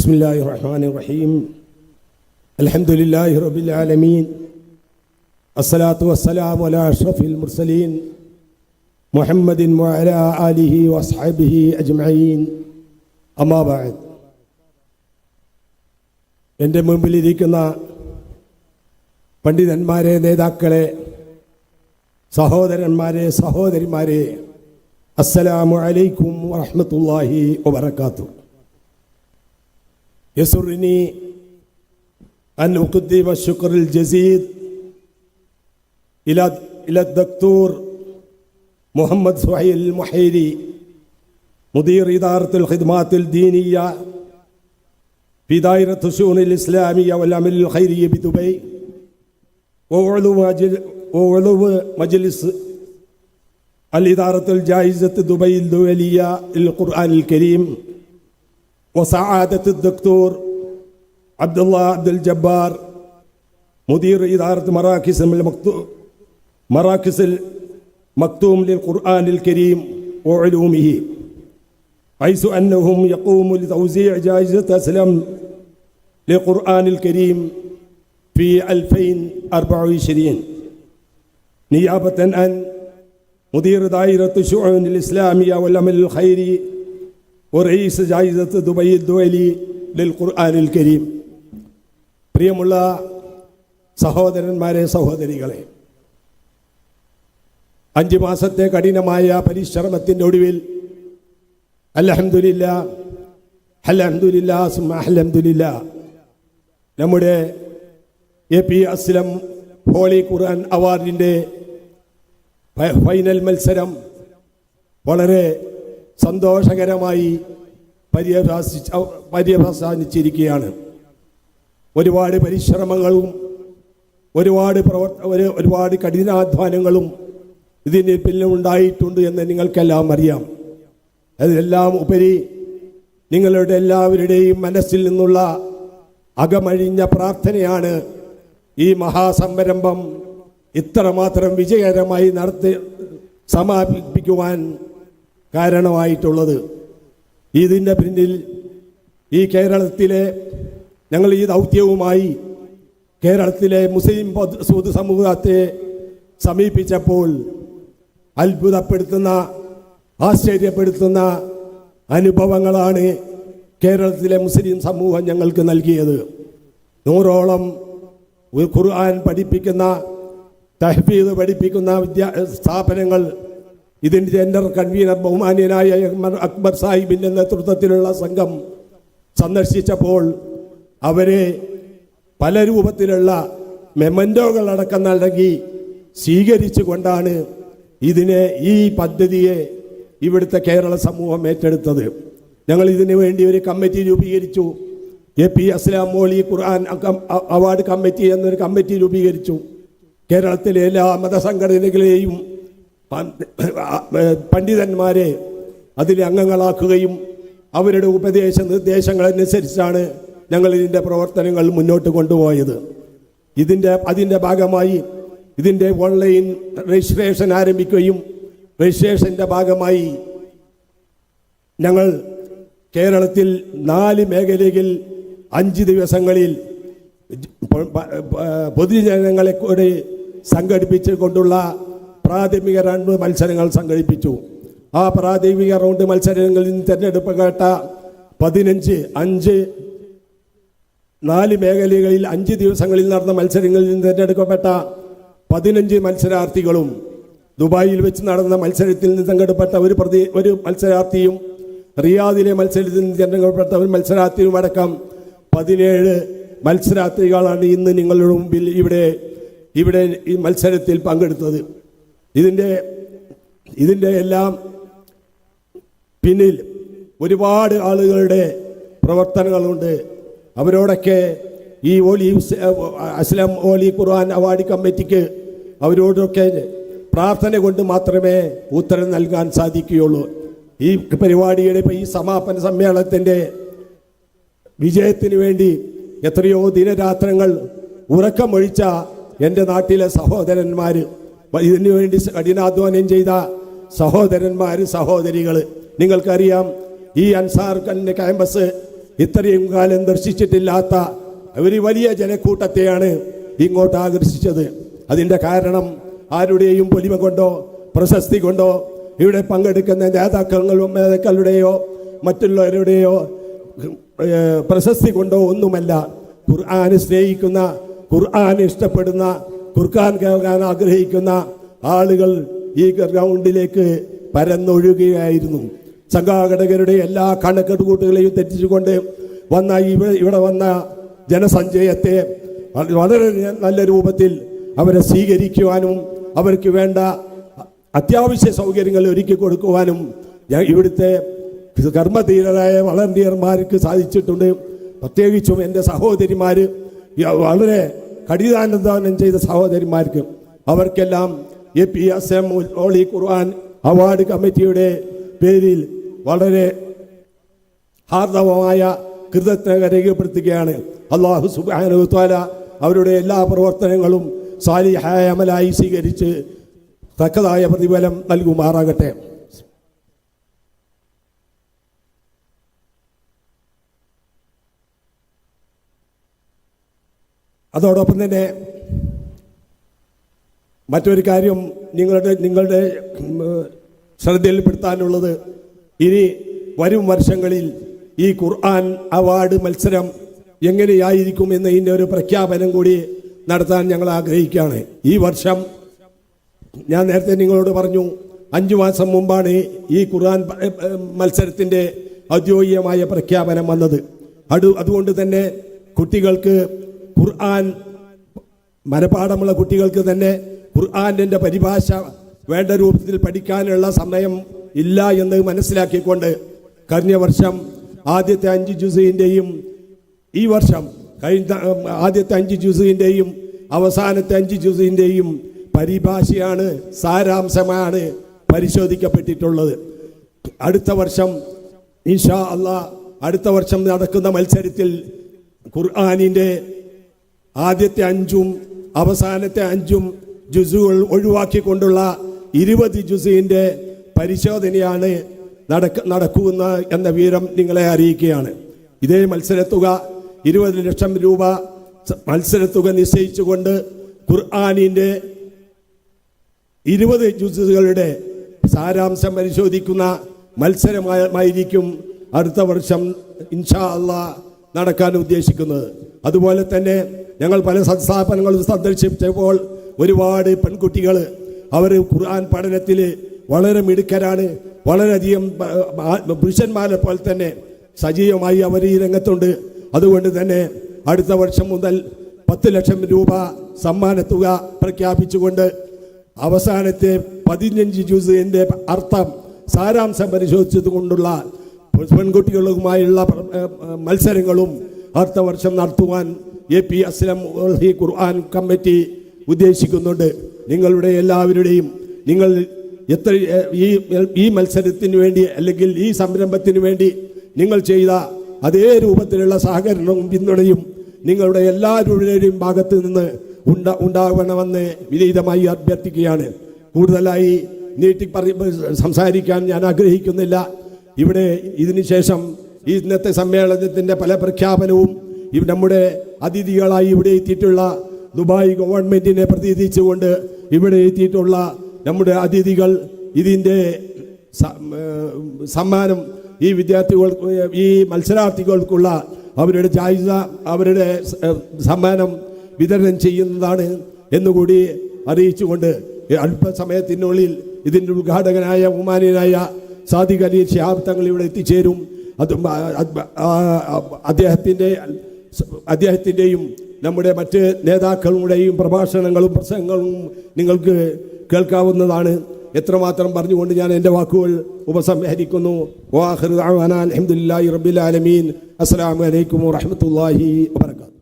بسم الله الرحمن الرحيم الحمد لله رب العالمين الصلاة والسلام على أشرف المرسلين محمد وعلى آله وأصحابه أجمعين أما بعد എൻ്റെ മുമ്പിലിരിക്കുന്ന പണ്ഡിതന്മാരെ നേതാക്കളെ സഹോദരന്മാരെ സഹോദരിമാരെ അസ്സലാമു അലൈക്കും വറഹ്മത്തുള്ളാഹി വബറകാതുഹു يسرني أن أقدم الشكر الجزيل إلى إلى الدكتور محمد سهيل المحيري مدير إدارة الخدمات الدينية في دائرة الشؤون الإسلامية والعمل الخيري بدبي وعضو وعضو مجلس الإدارة الجائزة دبي الدولية للقرآن الكريم. وسعادة الدكتور عبد الله عبد الجبار مدير إدارة مراكز المكتوم مراكز المكتوم للقرآن الكريم وعلومه حيث أنهم يقوموا لتوزيع جائزة أسلم للقرآن الكريم في 2024 نيابة عن مدير دائرة الشؤون الإسلامية والعمل الخيري ورئيس جائزة دبي الدولي للقرآن الكريم പ്രിയമുള്ള സഹോദരന്മാരെ സഹോദരികളെ അഞ്ച് മാസത്തെ കഠിനമായ പരിശ്രമത്തിൻ്റെ ഒടുവിൽ അലഹമുല്ല അലഹമുല്ല അലഹമുല്ല നമ്മുടെ A P Aslam holy Quran അവാർഡിൻ്റെ ഫ- ഫൈനൽ മത്സരം വളരെ സന്തോഷകരമായി പര്യവസാനിച്ച പര്യവസാനിച്ചിരിക്കുകയാണ് ഒരുപാട് പരിശ്രമങ്ങളും ഒരുപാട് പ്രവർത്ത ഒരു ഒരുപാട് കഠിനാധ്വാനങ്ങളും ഇതിന് പിന്നെ ഉണ്ടായിട്ടുണ്ട് എന്ന് നിങ്ങൾക്കെല്ലാം അറിയാം. അതിനെല്ലാം ഉപരി നിങ്ങളുടെ എല്ലാവരുടെയും മനസ്സിൽ നിന്നുള്ള അകമഴിഞ്ഞ പ്രാർത്ഥനയാണ് ഈ മഹാസംരംഭം ഇത്രമാത്രം വിജയകരമായി നടത്തി സമാപിപ്പിക്കുവാൻ കാരണമായിട്ടുള്ളത്. ഇതിന്റെ പിന്നിൽ ഈ കേരളത്തിലെ ഞങ്ങൾ ഈ ദൗത്യവുമായി കേരളത്തിലെ മുസ്ലിം പൊതു- സമൂഹത്തെ സമീപിച്ചപ്പോൾ അത്ഭുതപ്പെടുത്തുന്ന ആശ്ചര്യപ്പെടുത്തുന്ന അനുഭവങ്ങളാണ് കേരളത്തിലെ മുസ്ലിം സമൂഹം ഞങ്ങൾക്ക് നൽകിയത്. നൂറോളം ഖുർആൻ പഠിപ്പിക്കുന്ന തഹ്ഫീദ് പഠിപ്പിക്കുന്ന വിദ്യാ സ്ഥാപനങ്ങൾ ഇതിന്റെ ജനറൽ കൺവീനർ ബഹുമാന്യനായ അക്ബർ സാഹിബിന്റെ നേതൃത്വത്തിലുള്ള സംഘം സന്ദർശിച്ചപ്പോൾ അവരെ പല രൂപത്തിലുള്ള മെമന്റോകൾ അടക്കം നൽകി സ്വീകരിച്ചുകൊണ്ടാണ് ഇതിനെ ഈ പദ്ധതിയെ ഇവിടുത്തെ കേരള സമൂഹം ഏറ്റെടുത്തത്. ഞങ്ങൾ ഇതിനു വേണ്ടി ഒരു കമ്മിറ്റി രൂപീകരിച്ചു. A P Aslam Molly Quran award committee എന്നൊരു കമ്മിറ്റി രൂപീകരിച്ചു. കേരളത്തിലെ എല്ലാ മതസംഘടനകളെയും പണ്ഡിതന്മാരെ അതിൽ അംഗങ്ങളാക്കുകയും അവരുടെ ഉപദേശ നിർദ്ദേശങ്ങളനുസരിച്ചാണ് ഞങ്ങൾ ഇതിന്റെ പ്രവർത്തനങ്ങൾ മുന്നോട്ട് കൊണ്ടുപോയത്. ഇതിന്റെ അതിന്റെ ഭാഗമായി ഇതിന്റെ ഓൺലൈൻ രജിസ്ട്രേഷൻ ആരംഭിക്കുകയും രജിസ്ട്രേഷന്റെ ഭാഗമായി ഞങ്ങൾ കേരളത്തിൽ നാല് മേഖലയിൽ അഞ്ച് ദിവസങ്ങളിൽ പൊതുജനങ്ങളെ കൂടി സംഘടിപ്പിച്ചു കൊണ്ടുള്ള പ്രാഥമിക റൗണ്ട് മത്സരങ്ങൾ സംഘടിപ്പിച്ചു. ആ പ്രാഥമിക റൗണ്ട് മത്സരങ്ങളിൽ നിന്ന് തിരഞ്ഞെടുക്കപ്പെട്ട പതിനഞ്ച് അഞ്ച് നാല് മേഖലകളിൽ അഞ്ച് ദിവസങ്ങളിൽ നടന്ന മത്സരങ്ങളിൽ നിന്ന് തിരഞ്ഞെടുക്കപ്പെട്ട പതിനഞ്ച് മത്സരാർത്ഥികളും ദുബായിൽ വെച്ച് നടന്ന മത്സരത്തിൽ നിന്ന് പങ്കെടുപ്പെട്ട ഒരു പ്രതി ഒരു മത്സരാർത്ഥിയും റിയാദിലെ മത്സരത്തിൽ നിന്ന് തിരഞ്ഞെടുക്കപ്പെട്ട ഒരു മത്സരാർത്ഥിയും അടക്കം പതിനേഴ് മത്സരാർത്ഥികളാണ് ഇന്ന് നിങ്ങളുടെ മുമ്പിൽ ഇവിടെ ഇവിടെ ഈ മത്സരത്തിൽ പങ്കെടുത്തത്. ഇതിന്റെ ഇതിന്റെ എല്ലാം പിന്നിൽ ഒരുപാട് ആളുകളുടെ പ്രവർത്തനങ്ങളുണ്ട്. അവരോടൊക്കെ ഈ holy Aslam holy Quran award കമ്മിറ്റിക്ക് അവരോടൊക്കെ പ്രാർത്ഥന കൊണ്ട് മാത്രമേ ഉത്തരം നൽകാൻ സാധിക്കുകയുള്ളൂ. ഈ പരിപാടിയുടെ ഈ സമാപന സമ്മേളനത്തിന്റെ വിജയത്തിന് വേണ്ടി എത്രയോ ദിനരാത്രങ്ങൾ ഉറക്കമൊഴിച്ച എന്റെ നാട്ടിലെ സഹോദരന്മാർ ഇതിനു വേണ്ടി കഠിനാധ്വാനം ചെയ്ത സഹോദരന്മാർ സഹോദരികൾ നിങ്ങൾക്കറിയാം ഈ അൻസാർ ക്യാമ്പസ് ഇത്രയും കാലം ദർശിച്ചിട്ടില്ലാത്ത ഒരു വലിയ ജനക്കൂട്ടത്തെയാണ് ഇങ്ങോട്ട് ആകർഷിച്ചത്. അതിന്റെ കാരണം ആരുടെയും പൊലിമ കൊണ്ടോ പ്രശസ്തി കൊണ്ടോ ഇവിടെ പങ്കെടുക്കുന്ന നേതാക്കളും നേതാക്കളുടെയോ മറ്റുള്ളവരുടെയോ പ്രശസ്തി കൊണ്ടോ ഒന്നുമല്ല. ഖുർആാന് സ്നേഹിക്കുന്ന ഖുർആാന് ഇഷ്ടപ്പെടുന്ന ഖുർആൻ കേൾക്കാൻ ആഗ്രഹിക്കുന്ന ആളുകൾ ഈ ഗ്രൗണ്ടിലേക്ക് പരന്നൊഴുകുകയായിരുന്നു. സംഘാടകരുടെ എല്ലാ കണക്കെട്ടുകൂട്ടുകളെയും തെറ്റിച്ചുകൊണ്ട് വന്ന ഇവിടെ വന്ന ജനസഞ്ചയത്തെ വളരെ നല്ല രൂപത്തിൽ അവരെ സ്വീകരിക്കുവാനും അവർക്ക് വേണ്ട അത്യാവശ്യ സൗകര്യങ്ങൾ ഒരുക്കി കൊടുക്കുവാനും ഇവിടുത്തെ കർമ്മധീരരായ വളണ്ടിയർമാർക്ക് സാധിച്ചിട്ടുണ്ട്. പ്രത്യേകിച്ചും എന്റെ സഹോദരിമാർ വളരെ കഠിനാനന്ദാനം ചെയ്ത സഹോദരിമാർക്ക് അവർക്കെല്ലാം A P S M holy Quran award കമ്മിറ്റിയുടെ പേരിൽ വളരെ ഹാർദവമായ കൃതജ്ഞത രേഖപ്പെടുത്തുകയാണ്. അള്ളാഹു സുബാനുത്താല അവരുടെ എല്ലാ പ്രവർത്തനങ്ങളും സാലിഹായ അമലായി സ്വീകരിച്ച് തക്കതായ പ്രതിഫലം നൽകുമാറാകട്ടെ. അതോടൊപ്പം തന്നെ മറ്റൊരു കാര്യം നിങ്ങളുടെ നിങ്ങളുടെ ശ്രദ്ധയിൽപ്പെടുത്താനുള്ളത് ഇനി വരും വർഷങ്ങളിൽ ഈ ഖുർആൻ അവാർഡ് മത്സരം എങ്ങനെയായിരിക്കും എന്നതിന്റെ ഒരു പ്രഖ്യാപനം കൂടി നടത്താൻ ഞങ്ങൾ ആഗ്രഹിക്കുകയാണ്. ഈ വർഷം ഞാൻ നേരത്തെ നിങ്ങളോട് പറഞ്ഞു അഞ്ചു മാസം മുമ്പാണ് ഈ ഖുർആൻ മത്സരത്തിന്റെ ഔദ്യോഗികമായ പ്രഖ്യാപനം വന്നത്. അത് അതുകൊണ്ട് തന്നെ കുട്ടികൾക്ക് ഖുർആൻ മനപാഠമുള്ള കുട്ടികൾക്ക് തന്നെ ഖുർആാനിന്റെ പരിഭാഷ വേണ്ട രൂപത്തിൽ പഠിക്കാനുള്ള സമയം ഇല്ല എന്ന് മനസ്സിലാക്കിക്കൊണ്ട് കഴിഞ്ഞ വർഷം ആദ്യത്തെ അഞ്ച് ജ്യൂസിന്റെയും ഈ വർഷം കഴിഞ്ഞ ആദ്യത്തെ അഞ്ച് ജ്യൂസിന്റെയും അവസാനത്തെ അഞ്ച് ജ്യൂസിന്റെയും പരിഭാഷയാണ് സാരാംശമാണ് പരിശോധിക്കപ്പെട്ടിട്ടുള്ളത്. അടുത്ത വർഷം ഇൻഷാ അള്ളാ അടുത്ത വർഷം നടക്കുന്ന മത്സരത്തിൽ ഖുർആാനിന്റെ ആദ്യത്തെ അഞ്ചും അവസാനത്തെ അഞ്ചും ജുസുകൾ ഒഴിവാക്കിക്കൊണ്ടുള്ള ഇരുപത് ജുസീന്റെ പരിശോധനയാണ് നടക്ക നടക്കുന്ന എന്ന വിവരം നിങ്ങളെ അറിയിക്കുകയാണ്. ഇതേ മത്സരത്തുക ഇരുപത് ലക്ഷം രൂപ മത്സരത്തുക നിശ്ചയിച്ചുകൊണ്ട് ഖുർആാനിന്റെ ഇരുപത് ജുസുകളുടെ സാരാംശം പരിശോധിക്കുന്ന മത്സരമായിരിക്കും അടുത്ത വർഷം ഇൻഷാ അള്ളാ നടക്കാൻ ഉദ്ദേശിക്കുന്നത്. അതുപോലെ തന്നെ ഞങ്ങൾ പല സംസ്ഥാപനങ്ങളും സന്ദർശിച്ചപ്പോൾ ഒരുപാട് പെൺകുട്ടികൾ അവർ ഖുർആൻ പഠനത്തിൽ വളരെ മിടുക്കരാണ് വളരെയധികം പുരുഷന്മാരെ പോലെ തന്നെ സജീവമായി അവർ ഈ രംഗത്തുണ്ട്. അതുകൊണ്ട് തന്നെ അടുത്ത വർഷം മുതൽ പത്ത് ലക്ഷം രൂപ സമ്മാനത്തുക പ്രഖ്യാപിച്ചുകൊണ്ട് അവസാനത്തെ പതിനഞ്ച് ജ്യൂസിന്റെ അർത്ഥം സാരാംശം പരിശോധിച്ചത് കൊണ്ടുള്ള പെൺകുട്ടികളുമായുള്ള മത്സരങ്ങളും അടുത്ത വർഷം നടത്തുവാൻ A P Aslam Quran committee ഉദ്ദേശിക്കുന്നുണ്ട്. നിങ്ങളുടെ എല്ലാവരുടെയും നിങ്ങൾ എത്ര ഈ ഈ മത്സരത്തിന് വേണ്ടി അല്ലെങ്കിൽ ഈ സംരംഭത്തിന് വേണ്ടി നിങ്ങൾ ചെയ്ത അതേ രൂപത്തിലുള്ള സഹകരണവും പിന്തുണയും നിങ്ങളുടെ എല്ലാവരുടെയും ഭാഗത്ത് നിന്ന് ഉണ്ട ഉണ്ടാവണമെന്ന് വിനീതമായി അഭ്യർത്ഥിക്കുകയാണ്. കൂടുതലായി നീട്ടി പറ സംസാരിക്കാൻ ഞാൻ ആഗ്രഹിക്കുന്നില്ല. ഇവിടെ ഇതിന് ശേഷം ഈ ഇന്നത്തെ സമ്മേളനത്തിന്റെ പല പ്രഖ്യാപനവും നമ്മുടെ അതിഥികളായി ഇവിടെ എത്തിയിട്ടുള്ള ദുബായ് ഗവൺമെന്റിനെ പ്രതിനിധിച്ചുകൊണ്ട് ഇവിടെ എത്തിയിട്ടുള്ള നമ്മുടെ അതിഥികൾ ഇതിന്റെ സമ്മാനം ഈ വിദ്യാർത്ഥികൾക്ക് ഈ മത്സരാർത്ഥികൾക്കുള്ള അവരുടെ ജായിസ അവരുടെ സമ്മാനം വിതരണം ചെയ്യുന്നതാണ് എന്നുകൂടി അറിയിച്ചുകൊണ്ട് അല്പസമയത്തിനുള്ളിൽ ഇതിന്റെ ഉദ്ഘാടകനായ ഉമാനിയനായ സാദിഖ് അലി തങ്ങൾ ഇവിടെ എത്തിച്ചേരും. അത് അദ്ദേഹത്തിന്റെ അദ്ദേഹത്തിന്റെയും നമ്മുടെ മറ്റ് നേതാക്കളുടെയും പ്രഭാഷണങ്ങളും പ്രസംഗങ്ങളും നിങ്ങൾക്ക് കേൾക്കാവുന്നതാണ്. എത്രമാത്രം പറഞ്ഞുകൊണ്ട് ഞാൻ എന്റെ വാക്കുകൾ ഉപസംഹരിക്കുന്നു. വാഹൃദ് അലഹമുല്ലാ റബ്ബിൽ ആലമീൻ. അസ്സലാമു അലൈക്കും വറഹ്മത്തുള്ളാഹി വബറകാതുഹു.